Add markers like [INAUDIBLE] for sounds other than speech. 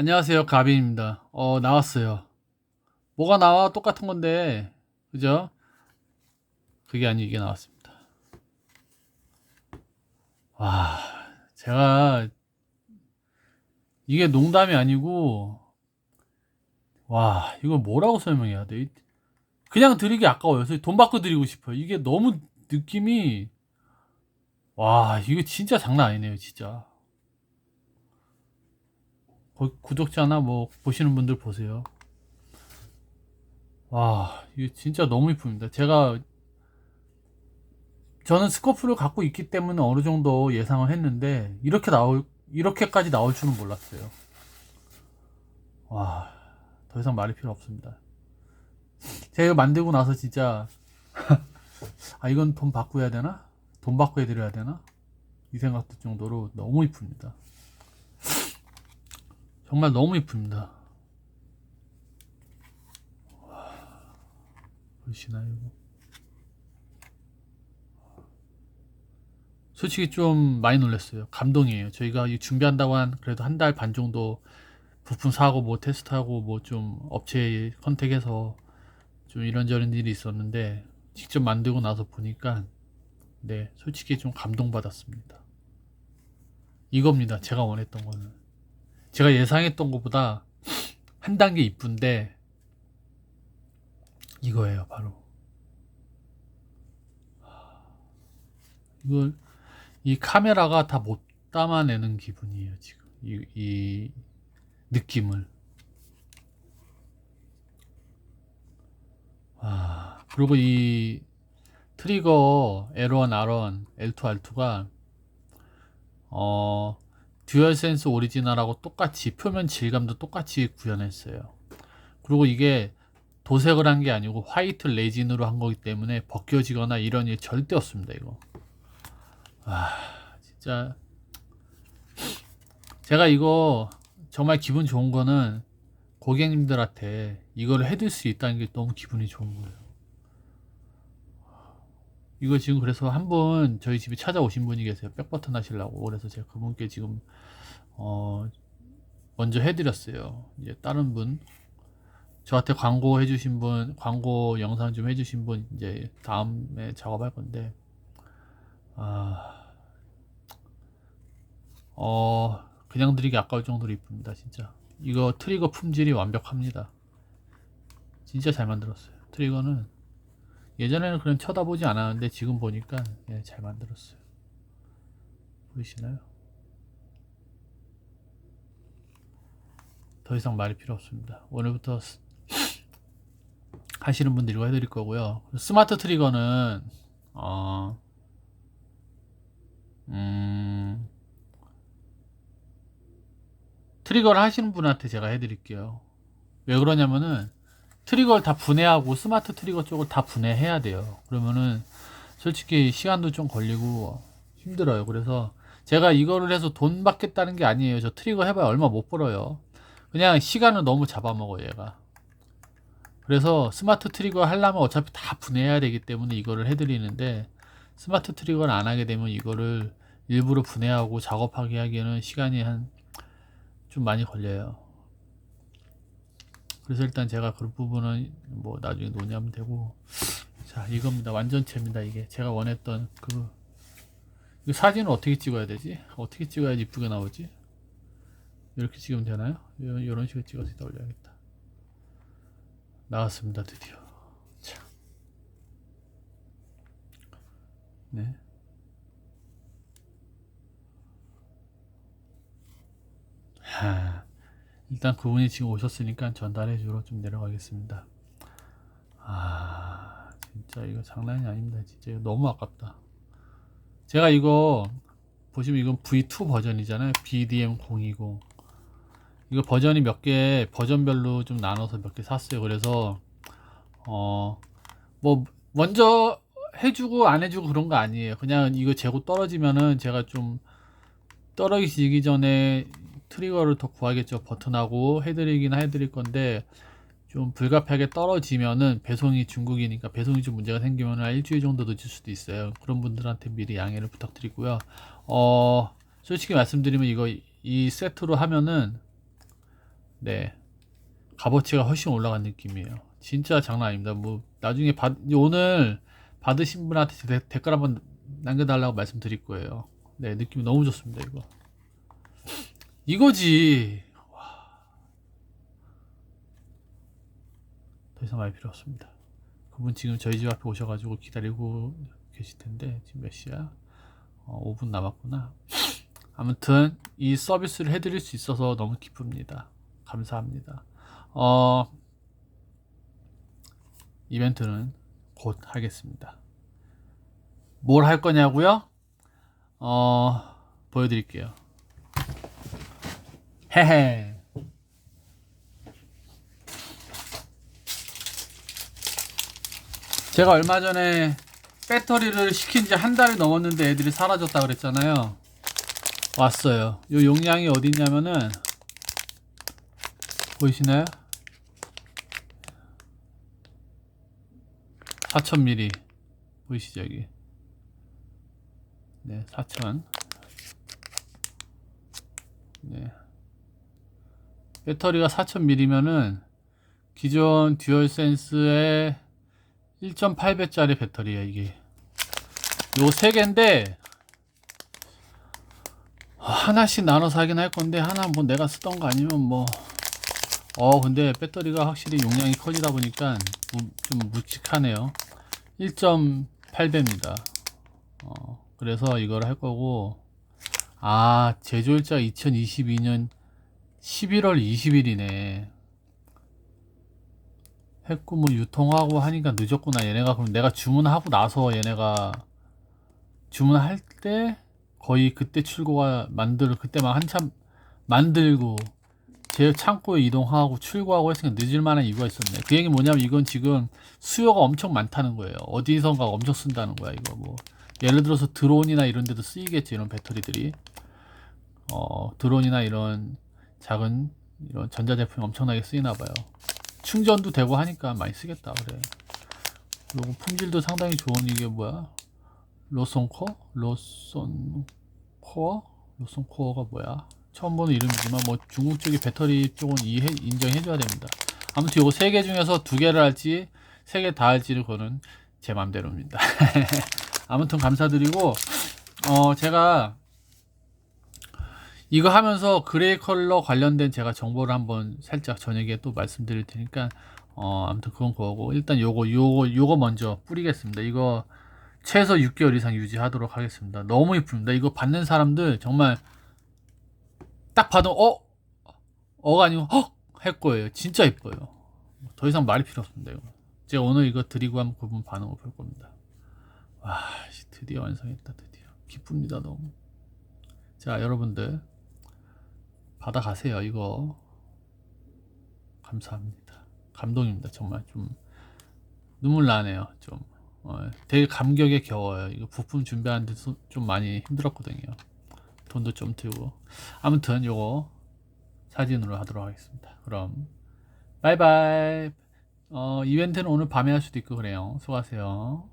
안녕하세요. 가빈입니다. 어, 나왔어요. 뭐가 나와? 똑같은 건데. 그죠? 그게 아니 이게 나왔습니다. 와, 제가 이게 농담이 아니고 와, 이걸 뭐라고 설명해야 돼? 그냥 드리기 아까워요. 돈 받고 드리고 싶어요. 이게 너무 느낌이 와, 이거 진짜 장난 아니네요, 진짜. 거- 구독자나 뭐 보시는 분들 보세요. 와, 이거 진짜 너무 이쁩니다. 제가 저는 스코프를 갖고 있기 때문에 어느 정도 예상을 했는데 이렇게 나올 이렇게까지 나올 줄은 몰랐어요. 와, 더 이상 말이 필요 없습니다. 제가 만들고 나서 진짜 [LAUGHS] 아 이건 돈 해야 되나? 돈 받고 해드려야 되나? 이 생각 들 정도로 너무 이쁩니다. 정말 너무 이쁩니다. 와, 보시나요? 솔직히 좀 많이 놀랐어요. 감동이에요. 저희가 이 준비한다고 한 그래도 한 달 반 정도 부품 사고 뭐 테스트하고 뭐 좀 업체 컨택해서 좀 이런저런 일이 있었는데 직접 만들고 나서 보니까 네 솔직히 좀 감동받았습니다. 이겁니다. 제가 원했던 거는 제가 예상했던 것보다 [SNIFFS] 한 단계 이쁜데 이거예요 바로. 이걸 이 카메라가 다 못 담아내는 기분이에요 지금. 이, 이 느낌을. 와 그리고 이 트리거 L1, R1, L2, R2가 어 듀얼센스 오리지널하고 똑같이 표면 질감도 똑같이 구현했어요. 그리고 이게 도색을 한 게 아니고 화이트 레진으로 한 거기 때문에 벗겨지거나 이런 일 절대 없습니다. 이거. 아 진짜 제가 이거 정말 기분 좋은 거는 고객님들한테 이걸 해줄 수 있다는 게 너무 기분이 좋은 거예요. 이거 지금 그래서 한 분 저희 집에 찾아오신 분이 계세요. 백버튼 하시려고. 그래서 제가 그분께 지금 어 먼저 해드렸어요. 이제 다른 분 저한테 광고 해주신 분, 광고 영상 좀 해주신 분 이제 다음에 작업할 건데 아, 어 그냥 드리기 아까울 정도로 이쁩니다. 진짜 이거 트리거 품질이 완벽합니다. 진짜 잘 만들었어요. 트리거는 예전에는 그런 쳐다보지 않았는데 지금 보니까 예, 잘 만들었어요. 보이시나요? 더 이상 말이 필요 없습니다. 오늘부터 스- [SNIFFS] 하시는 분들이 이거 해드릴 거고요. 스마트 트리거는 어, 음, 트리거를 하시는 분한테 제가 해드릴게요. 왜 그러냐면은 트리거를 다 분해하고 스마트 트리거 쪽을 다 분해해야 돼요. 그러면은 솔직히 시간도 좀 걸리고 힘들어요. 그래서 제가 이거를 해서 돈 받겠다는 게 아니에요. 저 트리거 해봐야 얼마 못 벌어요. 그냥 시간을 너무 잡아먹어요, 얘가. 그래서 스마트 트리거 하려면 어차피 다 분해해야 되기 때문에 이거를 해드리는데 스마트 트리거를 안 하게 되면 이거를 일부러 분해하고 작업하게 하기에는 시간이 한 좀 많이 걸려요. 그래서 일단 제가 그런 부분은 뭐 나중에 논의하면 되고. 자 이겁니다. 완전체입니다 이게. 제가 원했던 그이 사진을 어떻게 찍어야 되지? 어떻게 찍어야 이쁘게 나오지? 이렇게 찍으면 되나요? 이런, 이런 식으로 찍어서 이따 올려야겠다. 나왔습니다 드디어. 자. 네 일단 그분이 지금 오셨으니까 전달해 주러 좀 내려가겠습니다. 아, 진짜 이거 장난이 아닙니다. 진짜 이거 너무 아깝다. 제가 이거 보시면 이건 V2 버전이잖아요. BDM 020. 이거 버전이 몇 개 버전별로 좀 나눠서 몇 개 샀어요. 그래서 어 뭐 먼저 해주고 안 해주고 그런 거 아니에요. 그냥 이거 재고 떨어지면은 제가 좀 떨어지기 전에 트리거를 더 구하겠죠. 버튼하고 해드리긴 해드릴 건데 좀 불가피하게 떨어지면은 배송이 중국이니까 배송이 좀 문제가 생기면 한 일주일 정도 늦을 수도 있어요. 그런 분들한테 미리 양해를 부탁드리고요. 어 솔직히 말씀드리면 이거 이 세트로 하면은 네. 값어치가 훨씬 올라간 느낌이에요. 진짜 장난 아닙니다. 뭐 나중에 받 오늘 받으신 분한테 데- 댓글 한번 남겨달라고 말씀드릴 거예요. 네, 느낌이 너무 좋습니다. 이거 이거지. 와. 더 이상 말 필요 없습니다. 그분 지금 저희 집 앞에 오셔가지고 기다리고 계실 텐데 지금 몇 시야? 어, 5분 남았구나. 아무튼 이 서비스를 해드릴 수 있어서 너무 기쁩니다. 감사합니다. 어, 이벤트는 곧 하겠습니다. 뭘 할 거냐고요? 어, 보여드릴게요. 헤헤. 제가 얼마 전에 배터리를 시킨 지 한 달이 넘었는데 애들이 사라졌다 그랬잖아요. 왔어요. 요 용량이 어디 있냐면은 보이시나요? 4000ml 보이시죠 여기? 네, 4000. 네. 배터리가 4000ml면은 기존 듀얼센스의 1.8배짜리 배터리야 이게. 요 세 개인데 하나씩 나눠서 하긴 할 건데 하나 뭐 내가 쓰던 거 아니면 뭐 어 근데 배터리가 확실히 용량이 커지다 보니까 무- 좀 묵직하네요 1.8배입니다 어 그래서 이걸 할 거고 아 제조일자 2022년 11월 20일이네 했고 뭐 유통하고 하니까 늦었구나 얘네가 그럼 내가 주문하고 나서 얘네가 주문할 때 거의 그때 출고가 만들 그때 막 한참 만들고 제 창고에 이동하고 출고하고 했으니까 늦을 만한 이유가 있었네. 그 얘기 뭐냐면 이건 지금 수요가 엄청 많다는 거예요. 어디선가 엄청 쓴다는 거야 이거 뭐 예를 들어서 드론이나 이런 데도 쓰이겠지 이런 배터리들이 어 드론이나 이런 작은 이런 전자제품이 엄청나게 쓰이나 봐요. 충전도 되고 하니까 많이 쓰겠다 그래. 그리고 품질도 상당히 좋은 이게 뭐야? 로손코? 로손 코어? 로손 코어가 뭐야? 처음 보는 이름이지만 뭐 중국 쪽의 배터리 쪽은 이해 인정해줘야 됩니다. 아무튼 요거 세 개 중에서 두 개를 할지 세 개 다 할지를 그거는 제 맘대로입니다. [LAUGHS] 아무튼 감사드리고 어 제가 이거 하면서 그레이 컬러 관련된 제가 정보를 한번 살짝 저녁에 또 말씀드릴 테니까 어 아무튼 그건 그거고 일단 요거 요거 요거 먼저 뿌리겠습니다. 이거 최소 6개월 이상 유지하도록 하겠습니다. 너무 이쁩니다. 이거 받는 사람들 정말 딱 봐도 어? 어가 아니고 헉! 할 거예요. 진짜 이뻐요. 더 이상 말이 필요 없습니다. 이거. 제가 오늘 이거 드리고 한번 그분 반응을 볼 겁니다. 와, 씨, 드디어 완성했다. 드디어 기쁩니다. 너무. 자, 여러분들 받아가세요. 이거 감사합니다. 감동입니다. 정말 좀 눈물 나네요. 좀 어, 되게 감격에 겨워요. 이거 부품 준비하는데 소- 좀 많이 힘들었거든요. 돈도 좀 들고 아무튼 요거 사진으로 하도록 하겠습니다. 그럼 바이바이. 어, 이벤트는 오늘 밤에 할 수도 있고 그래요. 수고하세요.